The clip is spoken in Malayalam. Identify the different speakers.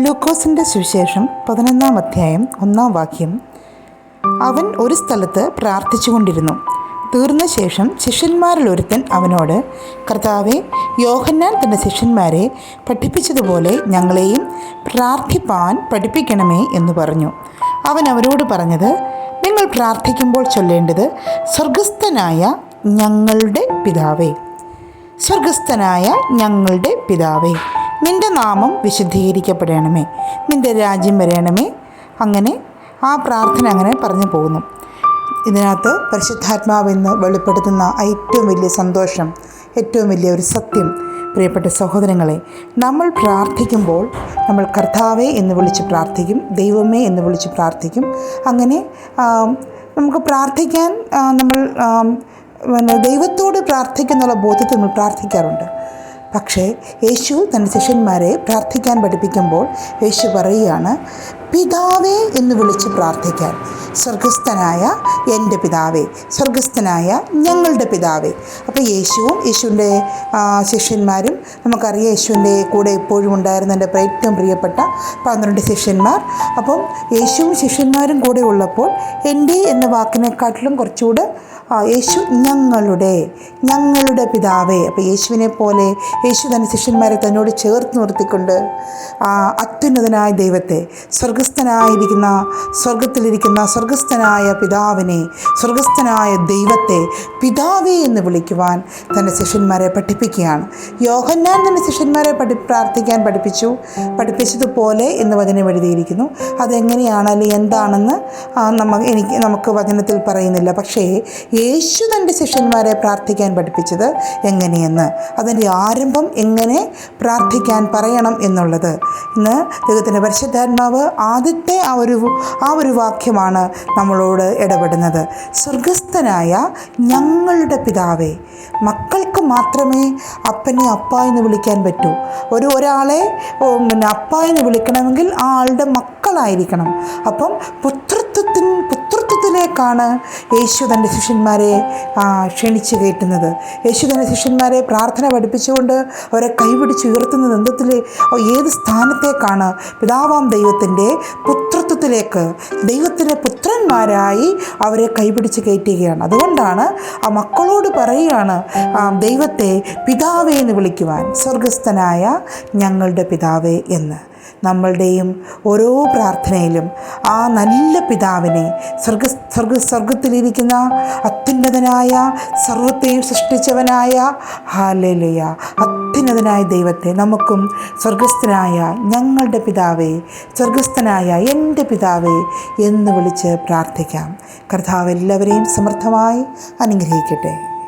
Speaker 1: ലൂക്കോസിന്റെ സുവിശേഷം പതിനൊന്നാം അധ്യായം ഒന്നാം വാക്യം. അവൻ ഒരു സ്ഥലത്ത് പ്രാർത്ഥിച്ചുകൊണ്ടിരുന്നു. തീർന്ന ശേഷം ശിഷ്യന്മാരിൽ ഒരുത്തൻ അവനോട് കർത്താവെ യോഹന്നാൻ തന്റെ ശിഷ്യന്മാരെ പഠിപ്പിച്ചതുപോലെ ഞങ്ങളെയും പ്രാർത്ഥിപ്പാൻ പഠിപ്പിക്കണമേ എന്ന് പറഞ്ഞു. അവൻ അവരോട് പറഞ്ഞത് നിങ്ങൾ പ്രാർത്ഥിക്കുമ്പോൾ ചൊല്ലേണ്ടത് സ്വർഗസ്ഥനായ ഞങ്ങളുടെ പിതാവേ സ്വർഗസ്ഥനായ ഞങ്ങളുടെ പിതാവേ നാമം വിശുദ്ധീകരിക്കപ്പെടണമേ. നിന്റെ രാജ്യം വരണമേ. അങ്ങനെ ആ പ്രാർത്ഥന അങ്ങനെ പറഞ്ഞു പോകുന്നു. ഇതിനകത്ത് പരിശുദ്ധാത്മാവെന്ന് വെളിപ്പെടുത്തുന്ന ഏറ്റവും വലിയ സന്തോഷം ഏറ്റവും വലിയ ഒരു സത്യം പ്രിയപ്പെട്ട സഹോദരങ്ങളെ നമ്മൾ പ്രാർത്ഥിക്കുമ്പോൾ നമ്മൾ കർത്താവേ എന്ന് വിളിച്ച് പ്രാർത്ഥിക്കും ദൈവമേ എന്ന് വിളിച്ച് പ്രാർത്ഥിക്കും. അങ്ങനെ നമുക്ക് പ്രാർത്ഥിക്കാൻ നമ്മൾ ദൈവത്തോട് പ്രാർത്ഥിക്കുന്നുള്ള ബോധ്യത്തിൽ നമ്മൾ പ്രാർത്ഥിക്കാറുണ്ട്. യേശു തന്റെ ശിഷ്യന്മാരെ പ്രാർത്ഥിക്കാൻ പഠിപ്പിക്കുമ്പോൾ യേശു പറയുകയാണ് പിതാവേ എന്ന് വിളിച്ച് പ്രാർത്ഥിക്കാൻ. സ്വർഗസ്ഥനായ എന്റെ പിതാവേ സ്വർഗസ്ഥനായ ഞങ്ങളുടെ പിതാവേ. അപ്പോൾ യേശുവും യേശുവിന്റെ ശിഷ്യന്മാരും നമുക്കറിയാം യേശുവിന്റെ കൂടെ എപ്പോഴും ഉണ്ടായിരുന്ന എന്റെ ഏറ്റവും പ്രിയപ്പെട്ട പന്ത്രണ്ട് ശിഷ്യന്മാർ. അപ്പം യേശുവും ശിഷ്യന്മാരും കൂടെ ഉള്ളപ്പോൾ എന്റെ എന്ന വാക്കിനെക്കാട്ടിലും കുറച്ചുകൂടെ യേശു ഞങ്ങളുടെ ഞങ്ങളുടെ പിതാവേ. അപ്പോൾ യേശുവിനെ പോലെ യേശു തന്റെ ശിഷ്യന്മാരെ തന്നോട് ചേർത്ത് നിർത്തിക്കൊണ്ട് അത്യുന്നതനായ ദൈവത്തെ സ്വർഗസ്ഥനായിരിക്കുന്ന സ്വർഗത്തിലിരിക്കുന്ന സ്വർഗസ്ഥനായ പിതാവിനെ സ്വർഗസ്ഥനായ ദൈവത്തെ പിതാവേ എന്ന് വിളിക്കുവാൻ തന്റെ ശിഷ്യന്മാരെ പഠിപ്പിക്കുകയാണ്. യോഹന്നാൻ തന്റെ ശിഷ്യന്മാരെ പഠി പ്രാർത്ഥിക്കാൻ പഠിപ്പിച്ചു. പഠിപ്പിച്ചതുപോലെ എന്ന് വചനം എഴുതിയിരിക്കുന്നു. അതെങ്ങനെയാണ് അല്ലെങ്കിൽ എന്താണെന്ന് നമ്മ എനിക്ക് നമുക്ക് വചനത്തിൽ പറയുന്നില്ല. പക്ഷേ യേശു തന്റെ ശിഷ്യന്മാരെ പ്രാർത്ഥിക്കാൻ പഠിപ്പിച്ചത് എങ്ങനെയെന്ന് അതിന്റെ ആരംഭം എങ്ങനെ പ്രാർത്ഥിക്കാൻ പറയണം എന്നുള്ളത്. ഇന്ന് ദൈവത്തിന്റെ പരിശുദ്ധാത്മാവ് ആദ്യത്തെ ആ ഒരു ആ ഒരു വാക്യമാണ് നമ്മളോട് ഇടപെടുന്നത്. സ്വർഗസ്ഥനായ ഞങ്ങളുടെ പിതാവേ മക്കൾക്ക് മാത്രമേ അപ്പനെ അപ്പ എന്ന് വിളിക്കാൻ പറ്റൂ. ഒരു ഒരാളെ പിന്നെ അപ്പ എന്ന് വിളിക്കണമെങ്കിൽ ആ ആളുടെ മക്കളായിരിക്കണം. അപ്പം പുത്രത്വത്തിൻ പുത്രത്വത്തിലേക്കാണ് യേശു തന്റെ ശിഷ്യന്മാരെ ക്ഷണിച്ചു കയറ്റുന്നത്? യേശു തന്റെ ശിഷ്യന്മാരെ പ്രാർത്ഥന പഠിപ്പിച്ചുകൊണ്ട് അവരെ കൈപിടിച്ച് ഉയർത്തുന്നത് എന്തത്തിൽ ഏത് സ്ഥാനത്തേക്കാണ് പിതാവാം ദൈവത്തിന്റെ പുത്രത്വത്തിലേക്ക് ദൈവത്തിന്റെ പുത്രന്മാരായി അവരെ കൈപിടിച്ച് കയറ്റുകയാണ്. അതുകൊണ്ടാണ് ആ മക്കളോട് പറയുകയാണ് ദൈവത്തെ പിതാവേ എന്ന് വിളിക്കുവാൻ സ്വർഗസ്ഥനായ ഞങ്ങളുടെ പിതാവേ എന്ന്. നമ്മളുടെയും ഓരോ പ്രാർത്ഥനയിലും ആ നല്ല പിതാവിനെ സ്വർഗ സ്വർഗ സ്വർഗത്തിലിരിക്കുന്ന അത്യുന്നതനായ സർവത്തെയും സൃഷ്ടിച്ചവനായ ഹാലലുയ അത്യുന്നതനായ ദൈവത്തെ നമുക്കും സ്വർഗസ്ഥനായ ഞങ്ങളുടെ പിതാവേ സ്വർഗസ്ഥനായ എന്റെ പിതാവേ എന്ന് വിളിച്ച് പ്രാർത്ഥിക്കാം. കർത്താവ് എല്ലാവരെയും സമർത്ഥമായി അനുഗ്രഹിക്കട്ടെ.